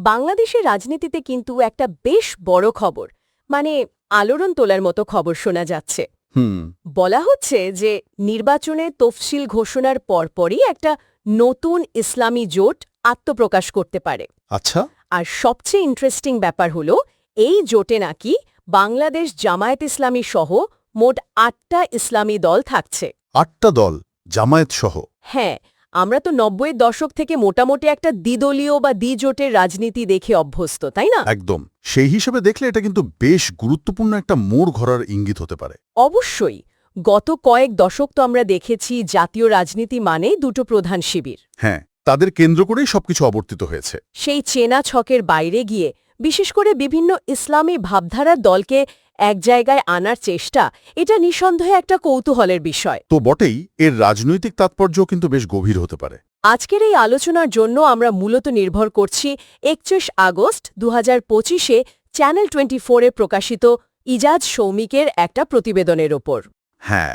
বাংলাদেশের রাজনীতিতে কিন্তু একটা বেশ বড় খবর মানে আলোড়ন তোলার মতো খবর শোনা যাচ্ছে। হুম। বলা হচ্ছে যে নির্বাচনে তফসিল ঘোষণার পরপরই একটা নতুন ইসলামী জোট আত্মপ্রকাশ করতে পারে। আচ্ছা। আর সবচেয়ে ইন্টারেস্টিং ব্যাপার হলো এই জোটে নাকি বাংলাদেশ জামায়াত ইসলামী সহ মোট আটটা ইসলামী দল থাকছে। আটটা দল জামায়াত সহ? হ্যাঁ আমরা তো নব্বইয়ের দশক থেকে মোটামুটি একটা দ্বিদলীয় বা দ্বিজোটের রাজনীতি দেখে অভ্যস্ত তাই না? একদম। সেই হিসেবে দেখলে এটা কিন্তু বেশ গুরুত্বপূর্ণ একটা মোড় ঘোরার ইঙ্গিত হতে পারে। অবশ্যই। গত কয়েক দশক তো আমরা দেখেছি জাতীয় রাজনীতি মানে দুটো প্রধান শিবির। হ্যাঁ তাদের কেন্দ্র করেই সবকিছু অবর্তিত হয়েছে। সেই চেনা ছকের বাইরে গিয়ে বিশেষ করে বিভিন্ন ইসলামী ভাবধারার দলকে এক জায়গায় আনার চেষ্টা এটা নিঃসন্দেহে একটা কৌতূহলের বিষয়। তো বটেই এর রাজনৈতিক তাৎপর্য কিন্তু বেশ গভীর হতে পারে। আজকের এই আলোচনার জন্য আমরা মূলত নির্ভর করছি একত্রিশ আগস্ট দু হাজার পঁচিশে চ্যানেল টোয়েন্টি ফোরে প্রকাশিত ইজাজ সৌমিকের একটা প্রতিবেদনের ওপর। হ্যাঁ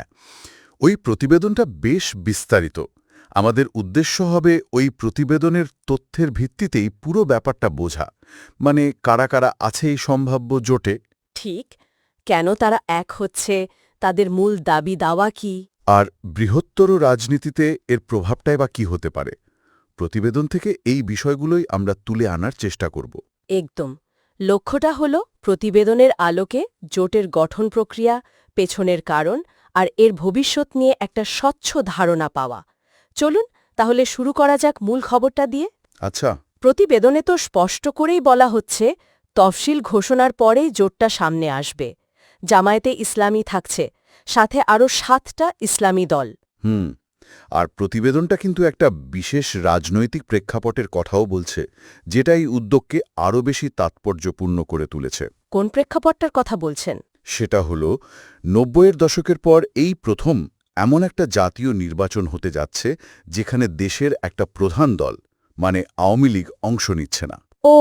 ওই প্রতিবেদনটা বেশ বিস্তারিত। আমাদের উদ্দেশ্য হবে ওই প্রতিবেদনের তথ্যের ভিত্তিতেই পুরো ব্যাপারটা বোঝা। মানে কারা কারা আছে এই সম্ভাব্য জোটে? ঠিক কেন তারা এক হচ্ছে? তাদের মূল দাবি দাওয়া কি? আর বৃহত্তর রাজনীতিতে এর প্রভাবটাই বা কি হতে পারে? প্রতিবেদন থেকে এই বিষয়গুলোই আমরা তুলে আনার চেষ্টা করব। একদম। লক্ষ্যটা হল প্রতিবেদনের আলোকে জোটের গঠন প্রক্রিয়া পেছনের কারণ আর এর ভবিষ্যৎ নিয়ে একটা স্বচ্ছ ধারণা পাওয়া। চলুন তাহলে শুরু করা যাক মূল খবরটা দিয়ে। আচ্ছা। প্রতিবেদনে তো স্পষ্ট করেই বলা হচ্ছে তফসিল ঘোষণার পরেই জোটটা সামনে আসবে। জামায়াতে ইসলামী থাকছে সাথে আরও সাতটা ইসলামী দল। হুম আর প্রতিবেদনটা কিন্তু একটা বিশেষ রাজনৈতিক প্রেক্ষাপটের কথাও বলছে যেটা এই উদ্যোগকে আরও বেশি তাৎপর্যপূর্ণ করে তুলেছে। কোন প্রেক্ষাপটটার কথা বলছেন? সেটা হল নব্বইয়ের দশকের পর এই প্রথম এমন একটা জাতীয় নির্বাচন হতে যাচ্ছে যেখানে দেশের একটা প্রধান দল মানে আওয়ামী লীগ অংশ নিচ্ছে না। ও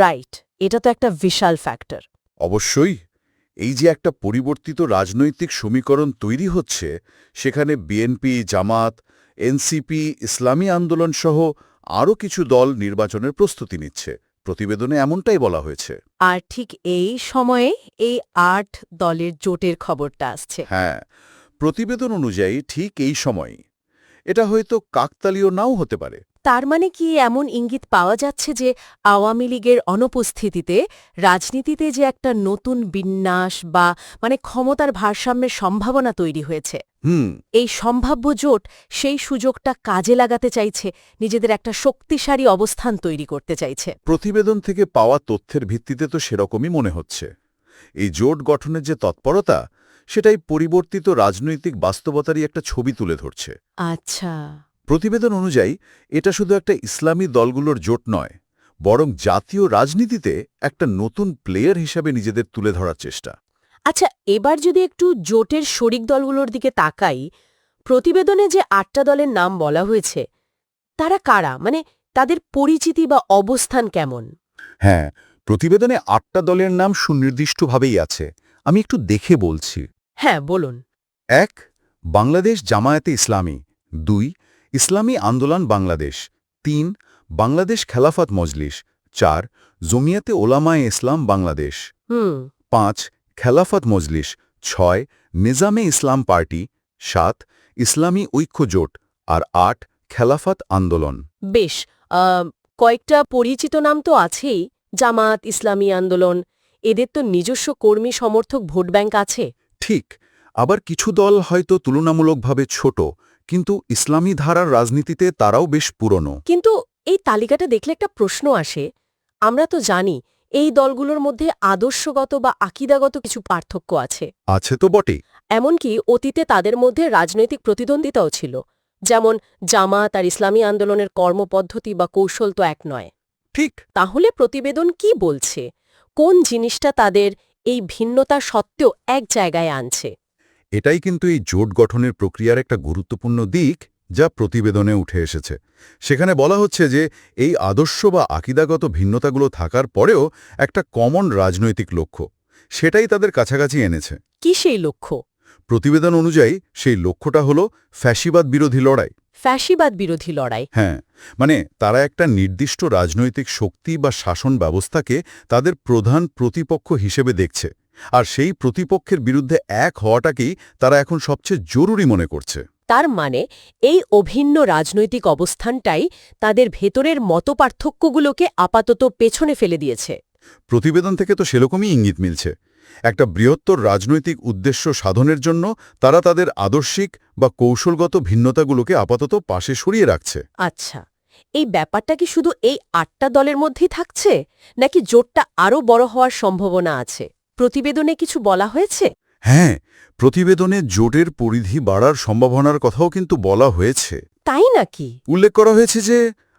রাইট এটা তো একটা বিশাল ফ্যাক্টর। অবশ্যই এই যে একটা পরিবর্তিত রাজনৈতিক সমীকরণ তৈরি হচ্ছে সেখানে বিএনপি জামাত এনসিপি ইসলামী আন্দোলন সহ আরও কিছু দল নির্বাচনের প্রস্তুতি নিচ্ছে। প্রতিবেদনে এমনটাই বলা হয়েছে। আর ঠিক এই সময়ে এই আট দলের জোটের খবরটা আসছে। হ্যাঁ প্রতিবেদন অনুযায়ী ঠিক এই সময়ই এটা হয়তো কাকতালীয় নাও হতে পারে। তার মানে কি এমন ইঙ্গিত পাওয়া যাচ্ছে যে আওয়ামী লীগের অনুপস্থিতিতে রাজনীতিতে যে একটা নতুন বিন্যাস বা মানে ক্ষমতার ভারসাম্যের সম্ভাবনা তৈরি হয়েছে? হুম। এই সম্ভাব্য জোট সেই সুযোগটা কাজে লাগাতে চাইছে নিজেদের একটা শক্তিশালী অবস্থান তৈরি করতে চাইছে। প্রতিবেদন থেকে পাওয়া তথ্যের ভিত্তিতে তো সেরকমই মনে হচ্ছে। এই জোট গঠনের যে তৎপরতা সেটাই পরিবর্তিত রাজনৈতিক বাস্তবতারই একটা ছবি তুলে ধরছে। আচ্ছা। প্রতিবেদন অনুযায়ী এটা শুধু একটা ইসলামী দলগুলোর জোট নয় বরং জাতীয় রাজনীতিতে একটা নতুন প্লেয়ার হিসাবে নিজেদের তুলে ধরার চেষ্টা। আচ্ছা এবার যদি একটু জোটের শরিক দলগুলোর দিকে তাকাই প্রতিবেদনে যে আটটা দলের নাম বলা হয়েছে তারা কারা? মানে তাদের পরিচিতি বা অবস্থান কেমন? হ্যাঁ প্রতিবেদনে আটটা দলের নাম সুনির্দিষ্টভাবেই আছে আমি একটু দেখে বলছি। হ্যাঁ বলুন। এক বাংলাদেশ জামায়াতে ইসলামী দুই ইসলামী আন্দোলন বাংলাদেশ। তিন বাংলাদেশ খেলাফত মজলিস। চার জমিয়াতে ওলামায়ে ইসলাম বাংলাদেশ। পাঁচ খেলাফত মজলিস। ছয় নিজামে ইসলাম পার্টি। সাত ইসলামী ঐক্য জোট। আর আট খেলাফত আন্দোলন। বেশ কয়েকটা পরিচিত নাম তো আছেই। জামাত ইসলামী আন্দোলন এদের তো নিজস্ব কর্মী সমর্থক ভোট ব্যাংক আছে। ঠিক আবার কিছু দল হয়তো তুলনামূলকভাবে ছোট। কিন্তু ইসলামী ধারার রাজনীতিতে তারাও বেশ পুরনো। কিন্তু এই তালিকাটা দেখলে একটা প্রশ্ন আসে। আমরা তো জানি এই দলগুলোর মধ্যে আদর্শগত বা আকিদাগত কিছু পার্থক্য আছে। আছে তো বটে এমনকি অতীতে তাদের মধ্যে রাজনৈতিক প্রতিদ্বন্দ্বিতাও ছিল। যেমন জামাত আর ইসলামী আন্দোলনের কর্মপদ্ধতি বা কৌশল তো এক নয়। ঠিক। তাহলে প্রতিবেদন কি বলছে? কোন জিনিসটা তাদের এই ভিন্নতা সত্ত্বেও এক জায়গায় আনছে? এটাই কিন্তু এই জোট গঠনের প্রক্রিয়ার একটা গুরুত্বপূর্ণ দিক যা প্রতিবেদনে উঠে এসেছে। সেখানে বলা হচ্ছে যে এই আদর্শ বা আকিদাগত ভিন্নতাগুলো থাকার পরেও একটা কমন রাজনৈতিক লক্ষ্য সেটাই তাদের কাছাকাছি এনেছে। কি সেই লক্ষ্য? প্রতিবেদন অনুযায়ী সেই লক্ষ্যটা হল ফ্যাসিবাদ বিরোধী লড়াই। ফ্যাসিবাদ বিরোধী লড়াই। হ্যাঁ মানে তারা একটা নির্দিষ্ট রাজনৈতিক শক্তি বা শাসন ব্যবস্থাকে তাদের প্রধান প্রতিপক্ষ হিসেবে দেখছে। আর সেই প্রতিপক্ষের বিরুদ্ধে এক হওয়াটাকেই তারা এখন সবচেয়ে জরুরি মনে করছে? তার মানে এই অভিন্ন রাজনৈতিক অবস্থানটাই তাদের ভেতরের মতপার্থক্যগুলোকে আপাতত পেছনে ফেলে দিয়েছে। প্রতিবেদন থেকে তো সেরকমই ইঙ্গিত মিলছে। একটা বৃহত্তর রাজনৈতিক উদ্দেশ্য সাধনের জন্য তারা তাদের আদর্শিক বা কৌশলগত ভিন্নতাগুলোকে আপাতত পাশে সরিয়ে রাখছে। আচ্ছা এই ব্যাপারটা কি শুধু এই আটটা দলের মধ্যেই থাকছে নাকি জোটটা আরও বড় হওয়ার সম্ভাবনা আছে? প্রতিবেদনে কিছু বলা হয়েছে? হ্যাঁ প্রতিবেদনে জোটের পরিধি বাড়ার সম্ভাবনার কথাও কিন্তু বলা হয়েছে। তাই নাকি? উল্লেখ করা হয়েছে যে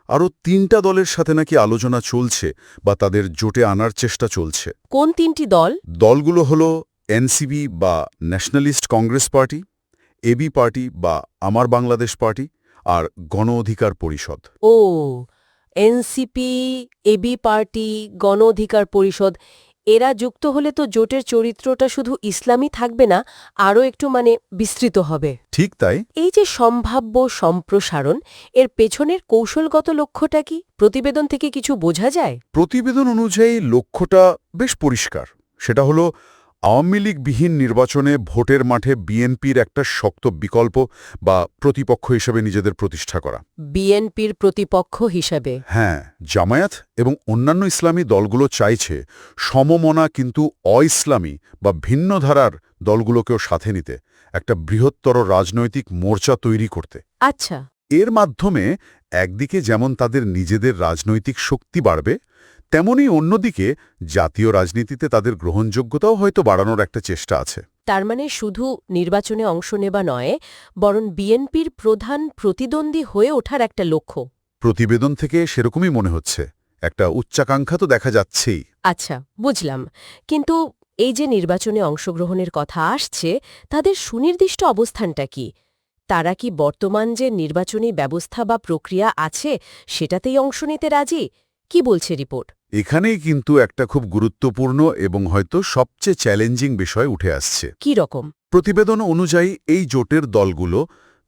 আরও তিনটা দলের সাথে নাকি আলোচনা চলছে বা তাদের জোটে আনার চেষ্টা চলছে। কোন তিনটি দল? দলগুলো হল এনসিবি বা Nationalist Congress Party AB party বা আমার বাংলাদেশ পার্টি আর গণ অধিকার পরিষদ। ও এনসিপি এবি পার্টি গণ অধিকার পরিষদ এরা যুক্ত হলে তো জোটের চরিত্রটা শুধু ইসলামই থাকবে না আরও একটু মানে বিস্তৃত হবে। ঠিক তাই। এই যে সম্ভাব্য সম্প্রসারণ এর পেছনের কৌশলগত লক্ষ্যটা কি? প্রতিবেদন থেকে কিছু বোঝা যায়? প্রতিবেদন অনুযায়ী লক্ষ্যটা বেশ পরিষ্কার। সেটা হলো আওয়ামী লীগবিহীন নির্বাচনে ভোটের মাঠে বিএনপির একটা শক্ত বিকল্প বা প্রতিপক্ষ হিসেবে নিজেদের প্রতিষ্ঠা করা। বিএনপির প্রতিপক্ষ হিসাবে? হ্যাঁ জামায়াত এবং অন্যান্য ইসলামী দলগুলো চাইছে সমমনা কিন্তু অইসলামী বা ভিন্ন ধারার দলগুলোকেও সাথে নিতে একটা বৃহত্তর রাজনৈতিক মোর্চা তৈরি করতে। আচ্ছা। এর মাধ্যমে একদিকে যেমন তাদের নিজেদের রাজনৈতিক শক্তি বাড়বে তেমনি অন্যদিকে জাতীয় রাজনীতিতে তাদের গ্রহণযোগ্যতাও হয়তো বাড়ানোর একটা চেষ্টা আছে। তার মানে শুধু নির্বাচনে অংশ নেবা নয় বরং বিএনপির প্রধান প্রতিদ্বন্দ্বী হয়ে ওঠার একটা লক্ষ্য। প্রতিবেদন থেকে সেরকমই মনে হচ্ছে। একটা উচ্চাকাঙ্ক্ষা তো দেখা যাচ্ছেই। আচ্ছা বুঝলাম। কিন্তু এই যে নির্বাচনে অংশগ্রহণের কথা আসছে তাদের সুনির্দিষ্ট অবস্থানটা কি? তারা কি বর্তমান যে নির্বাচনী ব্যবস্থা বা প্রক্রিয়া আছে সেটাতেই অংশ নিতে রাজি? কি বলছে রিপোর্ট? এখানেই কিন্তু একটা খুব গুরুত্বপূর্ণ এবং হয়তো সবচেয়ে চ্যালেঞ্জিং বিষয় উঠে আসছে। কি রকম? প্রতিবেদন অনুযায়ী এই জোটের দলগুলো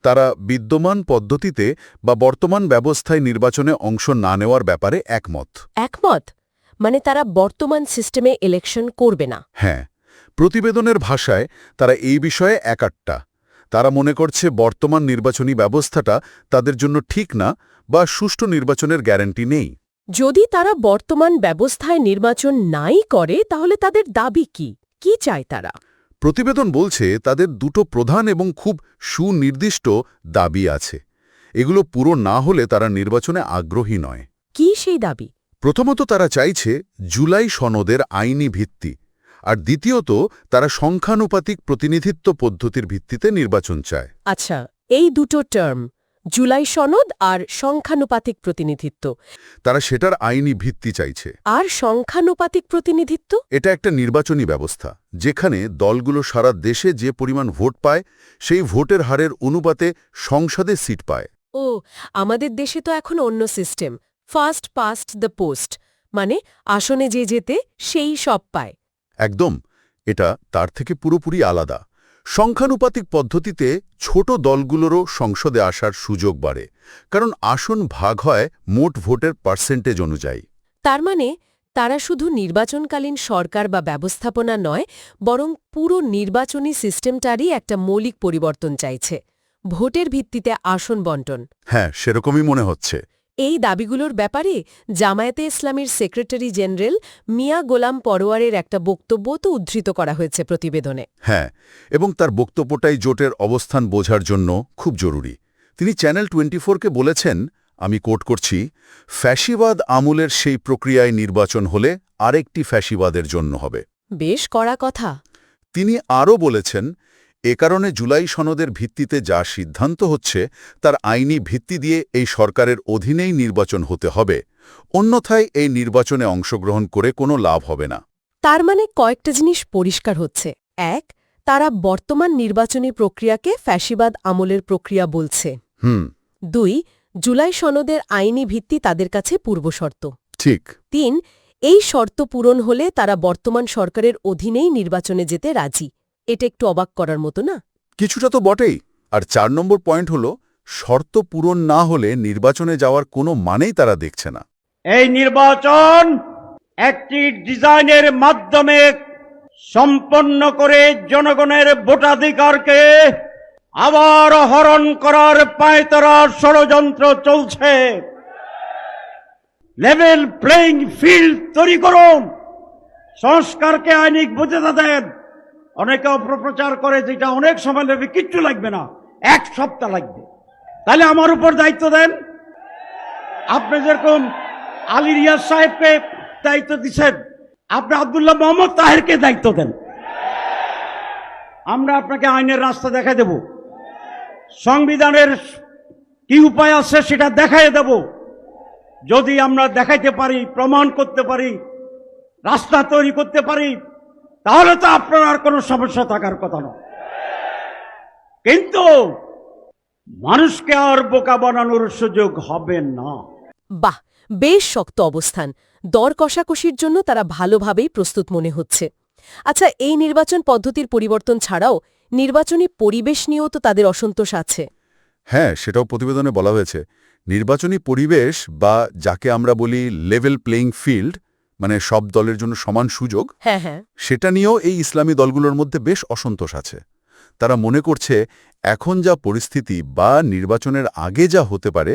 তারা বিদ্যমান পদ্ধতিতে বা বর্তমান ব্যবস্থায় নির্বাচনে অংশ না নেওয়ার ব্যাপারে একমত। একমত? মানে তারা বর্তমান সিস্টেমে ইলেকশন করবে না। হ্যাঁ প্রতিবেদনের ভাষায় তারা এই বিষয়ে একাট্টা। তারা মনে করছে বর্তমান নির্বাচনী ব্যবস্থাটা তাদের জন্য ঠিক না বা সুষ্ঠু নির্বাচনের গ্যারান্টি নেই। যদি তারা বর্তমান ব্যবস্থায় নির্বাচন নাই করে তাহলে তাদের দাবি কি? কি চায় তারা? প্রতিবেদন বলছে তাদের দুটো প্রধান এবং খুব সুনির্দিষ্ট দাবি আছে। এগুলো পুরো না হলে তারা নির্বাচনে আগ্রহী নয়। কি সেই দাবি? প্রথমত তারা চাইছে জুলাই সনদের আইনি ভিত্তি আর দ্বিতীয়ত তারা সংখ্যানুপাতিক প্রতিনিধিত্ব পদ্ধতির ভিত্তিতে নির্বাচন চায়। আচ্ছা এই দুটো টার্ম জুলাই সনদ আর সংখ্যানুপাতিক প্রতিনিধিত্ব। তারা সেটার আইনি ভিত্তি চাইছে। আর সংখ্যানুপাতিক প্রতিনিধিত্ব? এটা একটা নির্বাচনী ব্যবস্থা যেখানে দলগুলো সারা দেশে যে পরিমাণ ভোট পায় সেই ভোটের হারের অনুপাতে সংসদে সিট পায়। ও আমাদের দেশে তো এখন অন্য system first past the post মানে আসনে যে যেতে সেই সব পায়। একদম এটা তার থেকে পুরোপুরি আলাদা। সংখ্যানুপাতিক পদ্ধতিতে ছোট দলগুলোরও সংসদে আসার সুযোগ বাড়ে কারণ আসন ভাগ হয় মোট ভোটের পার্সেন্টেজ অনুযায়ী। তার মানে তারা শুধু নির্বাচনকালীন সরকার বা ব্যবস্থাপনা নয় বরং পুরো নির্বাচনী সিস্টেমটারই একটা মৌলিক পরিবর্তন চাইছে। ভোটের ভিত্তিতে আসন বন্টন। হ্যাঁ সেরকমই মনে হচ্ছে। এই দাবিগুলোর ব্যাপারে জামায়াতে ইসলামীর সেক্রেটারি জেনারেল মিয়া গোলাম পরোয়ারের একটা বক্তব্য তো উদ্ধৃত করা হয়েছে প্রতিবেদনে। হ্যাঁ এবং তার বক্তব্যটাই জোটের অবস্থান বোঝার জন্য খুব জরুরি। তিনি চ্যানেল টোয়েন্টি ফোরকে বলেছেন আমি কোট করছি ফ্যাসিবাদ আমলের সেই প্রক্রিয়ায় নির্বাচন হলে আরেকটি ফ্যাসিবাদের জন্য হবে। বেশ কড়া কথা। তিনি আরও বলেছেন এ কারণে জুলাই সনদের ভিত্তিতে যা সিদ্ধান্ত হচ্ছে তার আইনি ভিত্তি দিয়ে এই সরকারের অধীনেই নির্বাচন হতে হবে। অন্যথায় এই নির্বাচনে অংশগ্রহণ করে কোনো লাভ হবে না। তার মানে কয়েকটা জিনিস পরিষ্কার হচ্ছে। এক তারা বর্তমান নির্বাচনী প্রক্রিয়াকে ফ্যাসিবাদ আমলের প্রক্রিয়া বলছে। হুম। দুই জুলাই সনদের আইনি ভিত্তি তাদের কাছে পূর্বশর্ত। ঠিক। তিন এই শর্ত পূরণ হলে তারা বর্তমান সরকারের অধীনেই নির্বাচনে যেতে রাজি। এটা একটু অবাক করার মতো না? কিছুটা তো বটেই। আর চার নম্বর পয়েন্ট হল শর্ত পূরণ না হলে নির্বাচনে যাওয়ার কোনো মানেই তারা দেখছে না। এই নির্বাচন একটি ডিজাইনের মাধ্যমে সম্পন্ন করে জনগণের ভোটাধিকারকে আবার হরণ করার পায়তারা ষড়যন্ত্র চলছে। লেভেল প্লেইং ফিল্ড তৈরি করুন। সংস্কারকে আইনিক বুঝতে দেন। অনেকে অপপ্রচার করে যেটা অনেক সময় লাগবে কিচ্ছু লাগবে না, এক সপ্তাহ লাগবে। তাহলে আমার উপর দায়িত্ব দেন। আপনি যেরকম আলী রিয়াজ সাহেবকে দায়িত্ব দিচ্ছেন, আপনি আবদুল্লাহ মোহাম্মদ তাহেরকে দায়িত্ব দেন। আমরা আপনাকে আইনের রাস্তা দেখাই দেব। সংবিধানের কি উপায় আছে সেটা দেখাই দেব। যদি আমরা দেখাইতে পারি, প্রমাণ করতে পারি, রাস্তা তৈরি করতে পারি তাহলে তো আপনার আর কোনো সমস্যা থাকার কথা নয়। কিন্তু মানুষকে আর বোকা বানানোর সুযোগ হবে না। বাহ বেশ শক্ত অবস্থান। দর কষাকষির জন্য তারা ভালোভাবেই প্রস্তুত মনে হচ্ছে। আচ্ছা এই নির্বাচন পদ্ধতির পরিবর্তন ছাড়াও নির্বাচনী পরিবেশ নিয়েও তো তাদের অসন্তোষ আছে। হ্যাঁ সেটাও প্রতিবেদনে বলা হয়েছে। নির্বাচনী পরিবেশ বা যাকে আমরা বলি লেভেল প্লেইং ফিল্ড মানে সব দলের জন্য সমান সুযোগ হ্যাঁ হ্যাঁ। সেটা নিয়েও এই ইসলামী দলগুলোর মধ্যে বেশ অসন্তোষ আছে। তারা মনে করছে এখন যা পরিস্থিতি বা নির্বাচনের আগে যা হতে পারে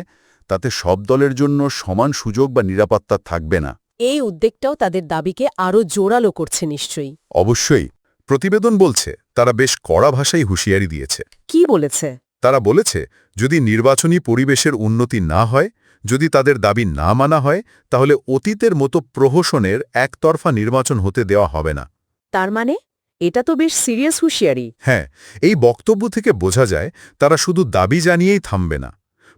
তাতে সব দলের জন্য সমান সুযোগ বা নিরাপত্তা থাকবে না। এই উদ্বেগটাও তাদের দাবিকে আরও জোরালো করছে নিশ্চয়ই। অবশ্যই প্রতিবেদন বলছে তারা বেশ কড়া ভাষায় হুঁশিয়ারি দিয়েছে। কি বলেছে? তারা বলেছে যদি নির্বাচনী পরিবেশের উন্নতি না হয় যদি তাদের দাবি না মানা হয় তাহলে অতীতের মতো প্রহসনের একতরফা নির্বাচন হতে দেওয়া হবে না। তার মানে? এটা তো বেশ সিরিয়াস হুঁশিয়ারি। হ্যাঁ এই বক্তব্য থেকে বোঝা যায় তারা শুধু দাবি জানিয়েই থামবে না।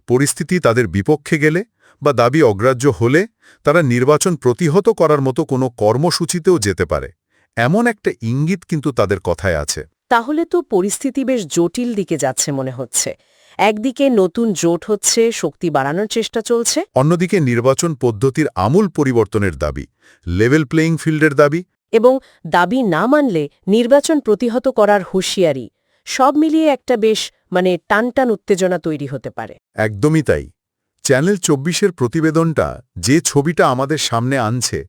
পরিস্থিতি তাদের বিপক্ষে গেলে বা দাবি অগ্রাহ্য হলে তারা নির্বাচন প্রতিহত করার মতো কোনো কর্মসূচিতেও যেতে পারে। এমন একটা ইঙ্গিত কিন্তু তাদের কথায় আছে। তাহলে তো পরিস্থিতি বেশ জটিল দিকে যাচ্ছে মনে হচ্ছে। একদিকে নতুন জোট হচ্ছে শক্তি বাড়ানোর চেষ্টা চলছে। অন্যদিকে নির্বাচন পদ্ধতির আমূল পরিবর্তনের দাবি লেভেল প্লেইং ফিল্ডের দাবি। এবং দাবি না মানলে নির্বাচন প্রতিহত করার হুঁশিয়ারি সব মিলিয়ে একটা বেশ মানে টানটান উত্তেজনা তৈরি হতে পারে। একদমই তাই। চ্যানেল চব্বিশের প্রতিবেদনটা যে ছবিটা আমাদের সামনে আনছে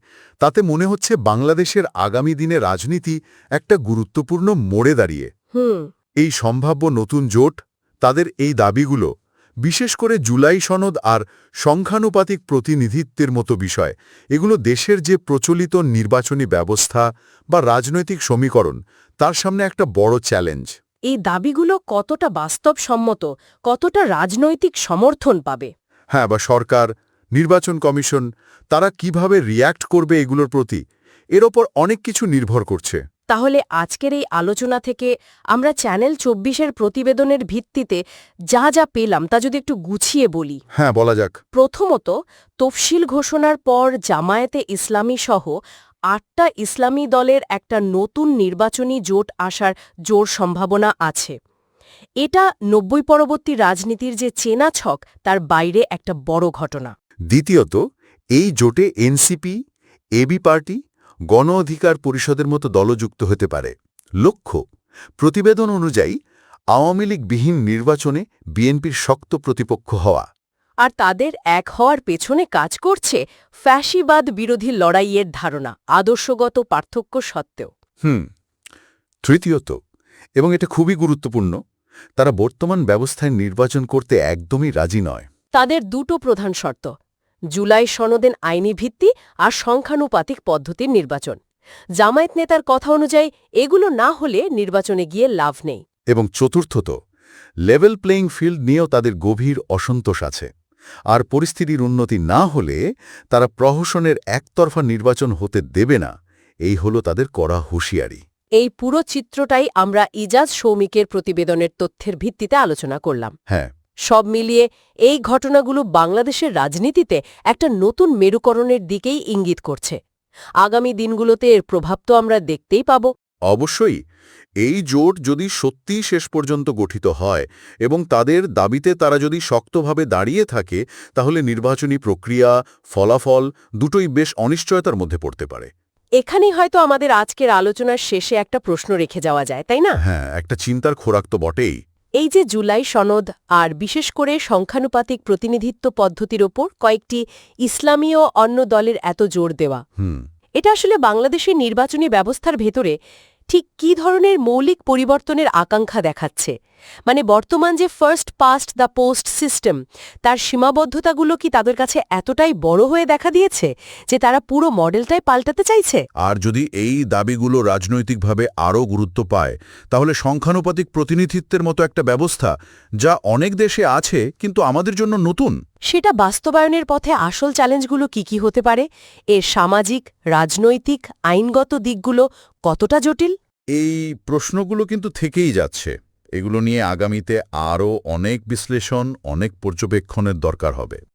তাতে মনে হচ্ছে বাংলাদেশের আগামী দিনে রাজনীতি একটা গুরুত্বপূর্ণ মোড়ে দাঁড়িয়ে। হুম। এই সম্ভাব্য নতুন জোট তাদের এই দাবিগুলো বিশেষ করে জুলাই সনদ আর সংখ্যানুপাতিক প্রতিনিধিত্বের মতো বিষয় এগুলো দেশের যে প্রচলিত নির্বাচনী ব্যবস্থা বা রাজনৈতিক সমীকরণ তার সামনে একটা বড় চ্যালেঞ্জ। এই দাবিগুলো কতটা বাস্তবসম্মত কতটা রাজনৈতিক সমর্থন পাবে? হ্যাঁ বা সরকার নির্বাচন কমিশন তারা কীভাবে রিয়্যাক্ট করবে এগুলোর প্রতি এর ওপর অনেক কিছু নির্ভর করছে। তাহলে আজকের এই আলোচনা থেকে আমরা চ্যানেল চব্বিশের প্রতিবেদনের ভিত্তিতে যা যা পেলাম তা যদি একটু গুছিয়ে বলি। হ্যাঁ বলা যাক। প্রথমত তফসিল ঘোষণার পর জামায়াতে ইসলামী সহ আটটা ইসলামী দলের একটা নতুন নির্বাচনী জোট আসার জোর সম্ভাবনা আছে। এটা নব্বই পরবর্তী রাজনীতির যে চেনা ছক তার বাইরে একটা বড় ঘটনা। দ্বিতীয়ত এই জোটে এনসিপি এবি পার্টি গণ অধিকার পরিষদের মতো দলযুক্ত হতে পারে। লক্ষ্য প্রতিবেদন অনুযায়ী আওয়ামী লীগবিহীন নির্বাচনে বিএনপির শক্ত প্রতিপক্ষ হওয়া। আর তাদের এক হওয়ার পেছনে কাজ করছে ফ্যাসিবাদ বিরোধী লড়াইয়ের ধারণা আদর্শগত পার্থক্য সত্ত্বেও। হুম তৃতীয়ত এবং এটা খুবই গুরুত্বপূর্ণ তারা বর্তমান ব্যবস্থায় নির্বাচন করতে একদমই রাজি নয়। তাদের দুটো প্রধান শর্ত জুলাই সনদেন আইনি ভিত্তি আর সংখ্যানুপাতিক পদ্ধতির নির্বাচন। জামায়াত নেতার কথা অনুযায়ী এগুলো না হলে নির্বাচনে গিয়ে লাভ নেই। এবং চতুর্থত লেভেল প্লেইং ফিল্ড নিয়েও তাদের গভীর অসন্তোষ আছে। আর পরিস্থিতির উন্নতি না হলে তারা প্রহসনের একতরফা নির্বাচন হতে দেবে না এই হল তাদের কড়া হুঁশিয়ারি। এই পুরো চিত্রটাই আমরা ইজাজ সৌমিকের প্রতিবেদনের তথ্যের ভিত্তিতে আলোচনা করলাম। হ্যাঁ। সব মিলিয়ে এই ঘটনাগুলো বাংলাদেশের রাজনীতিতে একটা নতুন মেরুকরণের দিকেই ইঙ্গিত করছে। আগামী দিনগুলোতে এর প্রভাব তো আমরা দেখতেই পাব। অবশ্যই এই জোট যদি সত্যিই শেষ পর্যন্ত গঠিত হয় এবং তাদের দাবিতে তারা যদি শক্তভাবে দাঁড়িয়ে থাকে তাহলে নির্বাচনী প্রক্রিয়া ফলাফল দুটোই বেশ অনিশ্চয়তার মধ্যে পড়তে পারে। এখানেই হয়তো আমাদের আজকের আলোচনার শেষে একটা প্রশ্ন রেখে যাওয়া যায় তাই না? হ্যাঁ একটা চিন্তার খোরাক তো বটেই। এই যে জুলাই সনদ আর বিশেষ করে সংখ্যানুপাতিক প্রতিনিধিত্ব পদ্ধতির ওপর কয়েকটি ইসলামীয় অন্য দলের এত জোর দেওয়া এটা আসলে বাংলাদেশের নির্বাচনী ব্যবস্থার ভেতরে ঠিক কী ধরনের মৌলিক পরিবর্তনের আকাঙ্ক্ষা দেখাচ্ছে? মানে বর্তমান যে first past the post system তার সীমাবদ্ধতাগুলো কি তাদের কাছে এতটাই বড় হয়ে দেখা দিয়েছে যে তারা পুরো মডেলটাই পাল্টাতে চাইছে? আর যদি এই দাবিগুলো রাজনৈতিকভাবে আরও গুরুত্ব পায় তাহলে সংখ্যানুপাতিক প্রতিনিধিত্বের মতো একটা ব্যবস্থা যা অনেক দেশে আছে কিন্তু আমাদের জন্য নতুন। সেটা বাস্তবায়নের পথে আসল চ্যালেঞ্জগুলো কি কি হতে পারে? এর সামাজিক রাজনৈতিক আইনগত দিকগুলো কতটা জটিল? এই প্রশ্নগুলো কিন্তু থেকেই যাচ্ছে। এগুলো নিয়ে আগামীতে আরও অনেক বিশ্লেষণ অনেক পর্যবেক্ষণের দরকার হবে।